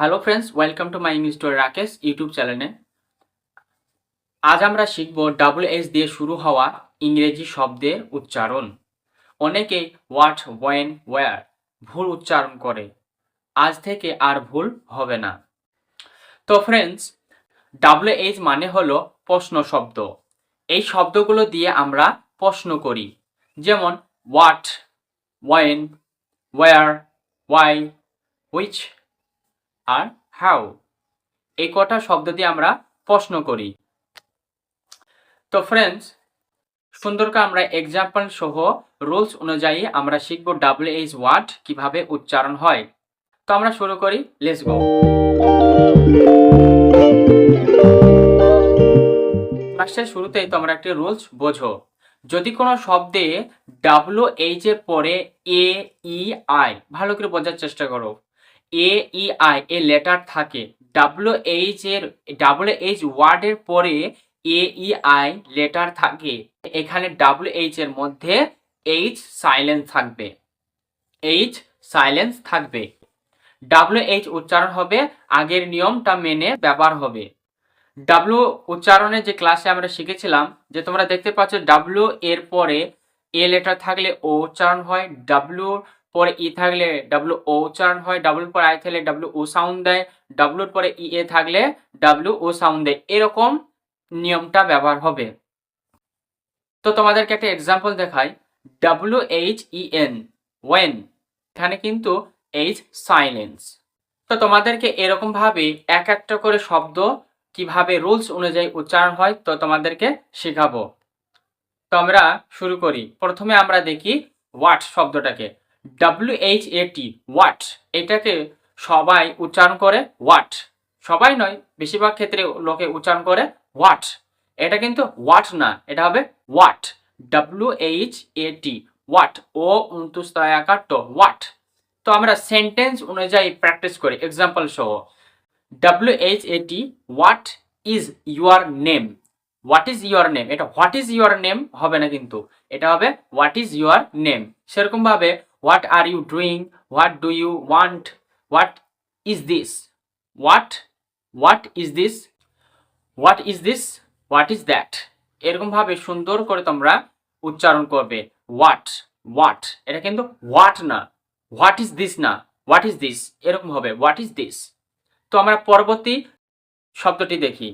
Hello friends welcome to my English store Rakesh YouTube চ্যানেলে আজ আমরা শিখব ডাবল এস দিয়ে শুরু হওয়া ইংরেজি শব্দের উচ্চারণ। অনেকেই হোয়াট ওয়েন ওয়্যার ভুল উচ্চারণ করে। আজ থেকে আর ভুল হবে না। তো ফ্রেন্ডস ডাবল এইচ মানে হলো প্রশ্ন শব্দ। এই শব্দগুলো দিয়ে আমরা প্রশ্ন করি। যেমন what when where why which R how. এই কটা শব্দ দিয়ে আমরা প্রশ্ন করি। তো ফ্রেন্ডস সুন্দর করে আমরা এক্সাম্পল সহ রুলস অনুযায়ী আমরা শিখব ডাব্লিউ এইচ ওয়ার্ড কীভাবে উচ্চারণ হয়। তো আমরা শুরু করি লেটস গো ক্লাসের শুরুতেই তোমরা একটি রুলস বোঝো। যদি কোনো শব্দে ডাব্লিউ এইচ এর পরে এ ই আই ভালো করে বোঝার চেষ্টা করো। A E I A letter থাকে। ডাব্লিউ এইচ এর ডাব্লিউ এইচ ওয়ার্ডের পরে এ ই আই লেটার থাকে। এখানে ডাব্লিউ এইচ এর মধ্যে এইচ সাইলেন্স থাকবে। এইচ সাইলেন্স থাকবে। ডাব্লিউ এইচ উচ্চারণ হবে, আগের নিয়মটা মেনে ব্যবহার হবে। ডাব্লিউ উচ্চারণের যে ক্লাসে আমরা শিখেছিলাম, যে তোমরা দেখতে পাচ্ছ ডাব্লিউ এর পরে এ লেটার থাকলে ও উচ্চারণ হয় ডাব্লিউ পরে ই থাকলে ডাব্লিউ ও উচ্চারণ হয় ডাব্লিউর পরে আই থাকলে ডাব্লিউ ও সাউন্ড দেয় ডাব্লিউর পরে ই এ থাকলে ডাব্লিউ ও সাউন্ড দেয়। এরকম নিয়মটা ব্যবহার হবে। তো তোমাদেরকে একটা এক্সাম্পল দেখাই। W H E N when এখানে কিন্তু এইচ সাইলেন্স তো তোমাদেরকে এরকম ভাবে এক একটা করে শব্দ কীভাবে রুলস অনুযায়ী উচ্চারণ হয়, তো তোমাদেরকে শেখাবো। তো আমরা শুরু করি। প্রথমে আমরা দেখি ওয়াট শব্দটাকে। W H A T what এটাকে সবাই উচ্চারণ করে ওয়াট সবাই নয়, বেশিরভাগ ক্ষেত্রে লোকে উচ্চারণ করে ওয়াট এটা কিন্তু ওয়াট না, এটা হবে what W H A T what ও উনতুস আকার তো ওয়াট তো আমরা সেন্টেন্স অনুযায়ী প্র্যাকটিস করি এক্সাম্পল সহ। W H A T what is your name what is your name এটা হোয়াট ইজ ইউর নেম হবে না কিন্তু, এটা হবে হোয়াট ইজ ইউর নেম সেরকম ভাবে what are you doing what do you want what is this what what is this what is this what is এরকম ভাবে সুন্দর করে তোমরা উচ্চারণ করবে। হোয়াট হোয়াট এটা কিন্তু হোয়াট না। হোয়াট ইজ দিস না? হোয়াট ইজ দিস এরকম হবে। হোয়াট ইজ দিস তো আমরা পরবর্তী শব্দটি দেখি।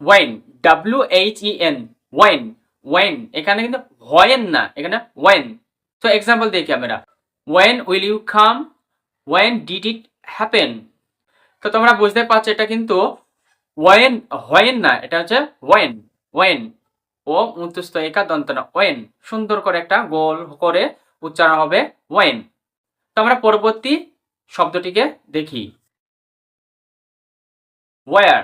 When W H E N when when এখানে কিন্তু হোয়েন না, এখানে ওয়েন তো এক্সাম্পল দেখি আমরা। When will you come when did it happen তো তোমরা বুঝতে পারছ এটা কিন্তু ওয়েন হোয়েন না, এটা হচ্ছে ওয়েন ওয়েন ও উন্তস্ত একা দন্ত ওয়েন সুন্দর করে একটা গোল করে উচ্চারণ হবে ওয়েন তো আমরা পরবর্তী শব্দটিকে দেখি। Where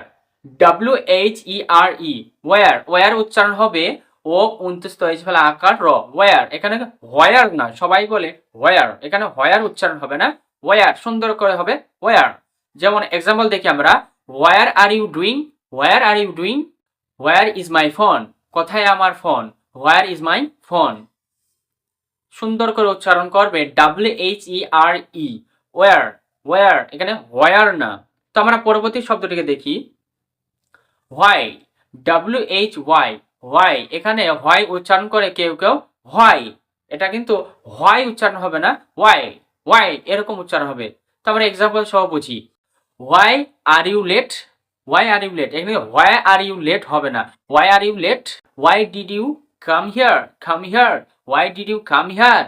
W H E R E where where উচ্চারণ হবে ও উনত্রিশ তৈজ ফেলা আকার, র ওয়ার এখানে হোয়ার না, সবাই বলে হোয়ার এখানে হোয়ার উচ্চারণ হবে না ওয়ার সুন্দর করে হবে ওয়ার যেমন এক্সাম্পল দেখি আমরা where are you doing where are you doing where is my phone কোথায় আমার phone where is my phone সুন্দর করে উচ্চারণ করবে W H E R E where where এখানে হোয়ার না, তো আমরা পরবর্তী শব্দটিকে দেখি why W H Y why এখানে হোয়াই উচ্চারণ করে কেউ কেউ হোয়াই এটা কিন্তু হোয়াই উচ্চারণ হবে না ওয়াই ওয়াই এরকম উচ্চারণ হবে। তো আমরা এক্সাম্পল সহ বুঝি। Why are you late why are you late এখানে হোয়াই আর ইউ লেট হবে না। Why are you late why did you come here come here why did you come here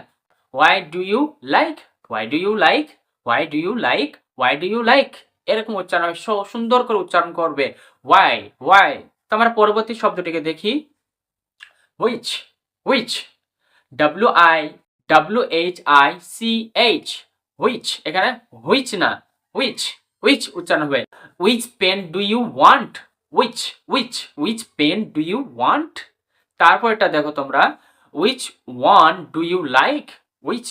why do you like why do you like why do you like why do you like এরকম উচ্চারণ সুন্দর করে উচ্চারণ করবে। Y Y তো আমরা পরবর্তী শব্দটিকে দেখি। Which which W I W H I C H which এখানে হুইচ না হুইচ হুইচ উচ্চারণ হবে। Which pen do you want which which which pen do you want তারপর এটা দেখো তোমরা। Which one do you like which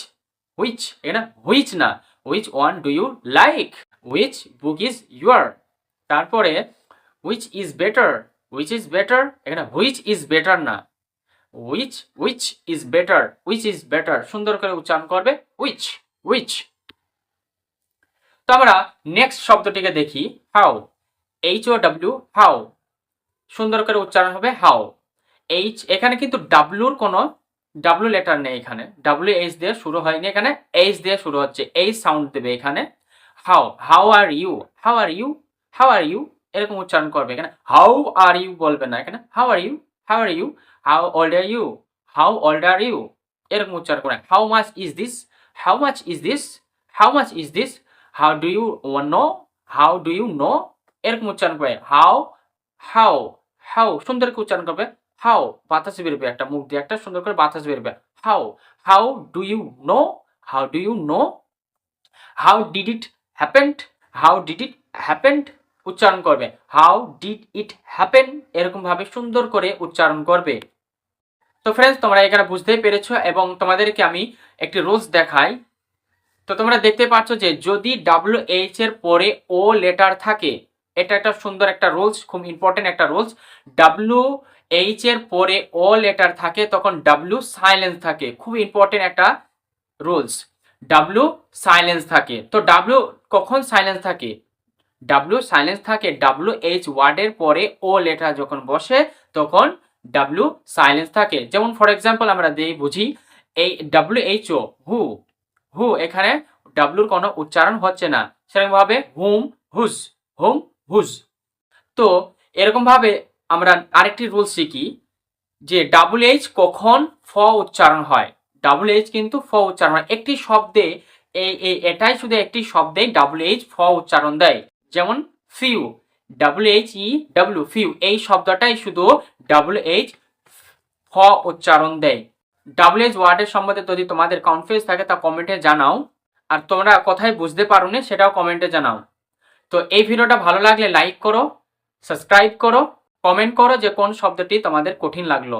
which এখানে which না which one do you like which book is your তারপরে which is better which is better এখানে which is better না। Which which is better which is better সুন্দর করে উচ্চারণ করবে। Which which তো আমরা নেক্সট শব্দটিকে দেখি। How H O W how সুন্দর করে উচ্চারণ হবে হাউ এইচ এখানে কিন্তু ডাব্লুর কোনো ডাব্লু লেটার নেই এখানে। ডাব্লিউ এইচ দিয়ে শুরু হয়নি এখানে। এইচ দিয়ে শুরু হচ্ছে। এইচ সাউন্ড দেবে এখানে। How how are you how are you how are you এরকম উচ্চারণ করবে এখানে। হাউ আর ইউ বলবে না এখানে। How are you how are you how old are you how old are you এরকম উচ্চারণ করে how much is this how much is this how much is this how do you know how do you know এরকম উচ্চারণ করে how how how সুন্দর করে উচ্চারণ করবে। হাউ বাতাস বেরবে একটা, মুখ দিয়ে একটা সুন্দর করে বাতাস বেরবে। How how do you know how do you know how did it happened how did it happened উচ্চারণ করবে। হাউ ডিড ইট হ্যাপেন এরকম ভাবে সুন্দর করে উচ্চারণ করবে। তো ফ্রেন্ডস তোমরা এখানে বুঝতেই পেরেছ এবং তোমাদেরকে আমি একটি রুলস দেখাই। তো তোমরা দেখতে পাচ্ছ যে যদি ডাব্লিউ এইচ এর পরে ও লেটার থাকে, এটা একটা সুন্দর একটা রুলস খুব ইম্পর্টেন্ট একটা রুলস ডাব্লিউ এইচ এর পরে ও লেটার থাকে, তখন ডাব্লিউ সাইলেন্স থাকে। খুব ইম্পর্টেন্ট একটা রুলস ডাব্লিউ সাইলেন্স থাকে। তো ডাব্লিউ কখন সাইলেন্স থাকে? ডাব্লিউ সাইলেন্স থাকে ডাব্লিউ এইচ ওয়ার্ডের পরে ও লেটার যখন বসে, তখন ডাব্লিউ সাইলেন্স থাকে। যেমন ফর এক্সাম্পল আমরা দিই বুঝি, এই ডাব্লিউ এইচ ও হু হু এখানে ডাব্লুর কোনো উচ্চারণ হচ্ছে না। সেরকম ভাবে হুম হুজ হুম হুজ তো এরকম ভাবে আমরা আরেকটি রুল শিখি, যে ডাবল এইচ কখন ফ উচ্চারণ হয়। ডাবল এইচ কিন্তু ফ উচ্চারণ হয়। একটি শব্দে, এই এটাই শুধু একটি শব্দে ডাবল এইচ ফ উচ্চারণ দেয়। যেমন few double H E W few এই শব্দটাই শুধু ডাবল এইচ ফ উচ্চারণ দেয়। ডাবল এইচ ওয়ার্ডের সম্বন্ধে যদি তোমাদের কনফিউজ থাকে, তা কমেন্টে জানাও। আর তোমরা কোথায় বুঝতে পারো না সেটাও কমেন্টে জানাও। তো এই ভিডিওটা ভালো লাগলে লাইক করো সাবস্ক্রাইব করো কমেন্ট করো যে কোন শব্দটি তোমাদের কঠিন লাগল।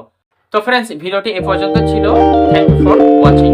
তো ফ্রেন্ডস ভিডিওটি এ পর্যন্ত ছিল। Thank you for watching